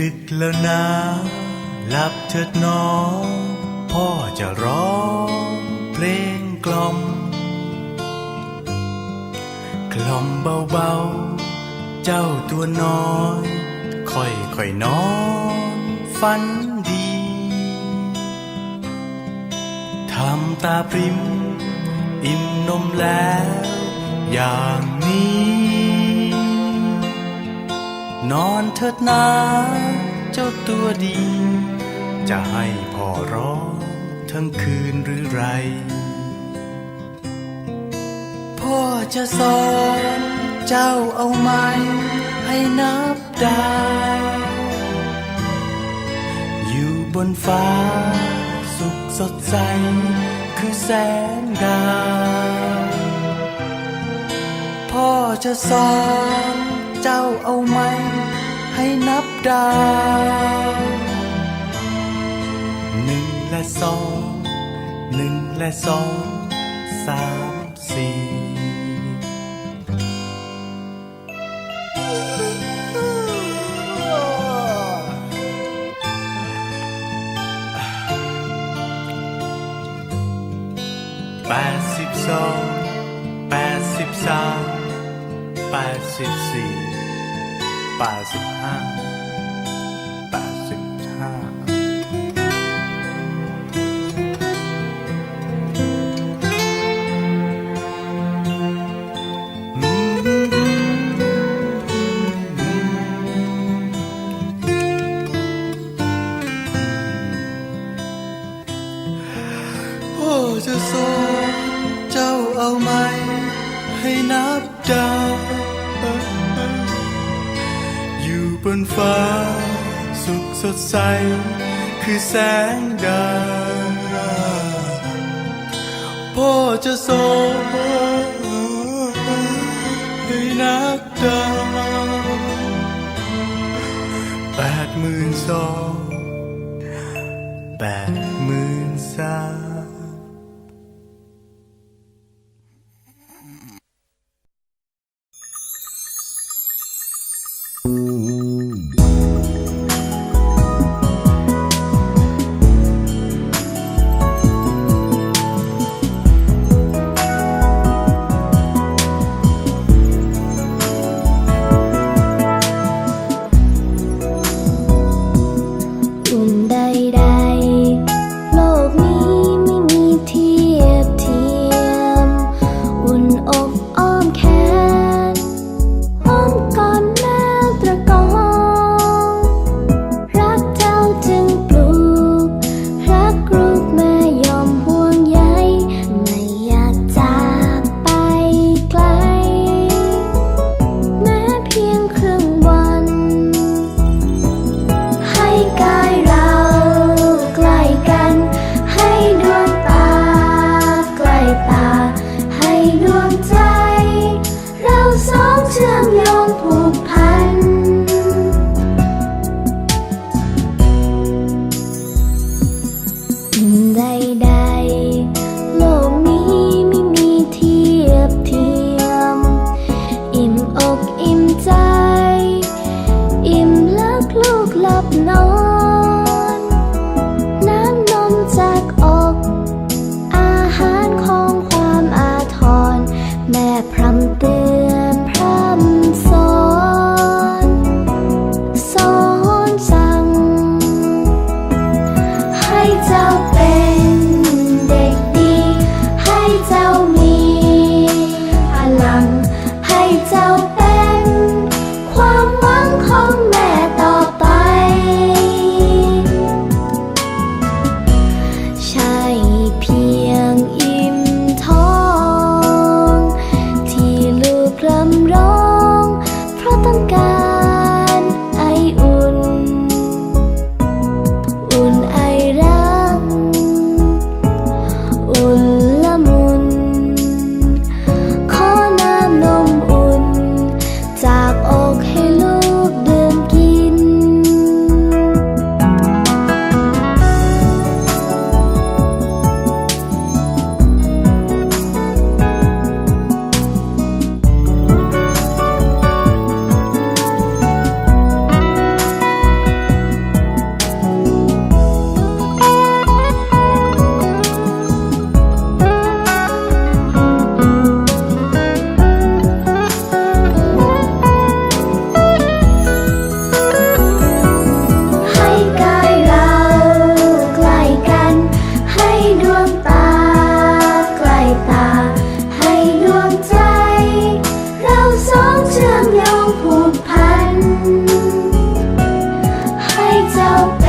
ดึกแล้วนะหลับเถิดน้องพ่อจะร้องเพลงกล่อม กล่อมเบาๆ เจ้าตัวน้อย ค่อยๆนอนฝันดีทำตาพริม อิ่มนมแล้ว อย่างนี้ นอนเถิดนาเจ้าตัวดี จะให้พ่อร้องทั้งคืนหรือไร พ่อจะสอนเจ้าเอาไหมให้นับดาวอยู่บนฟ้าสุขสดใส คือแสงดาว พ่อจะสอน เจ้าเอาไหม ให้นับดาวหนึ่งและสองหนึ่งและสองสามสี่แปดสิบสอง แปดสิบสี่แปดสิบห้าแปดสิบห้าพ่อจะสอนเจ้าเอาไหมให้นับดาว นฟ้า สุขสดใส คือแสงดาวพ่อจะสอนให้นับดาวแปดหมื่นสองแปดหมื่นสาม ใด m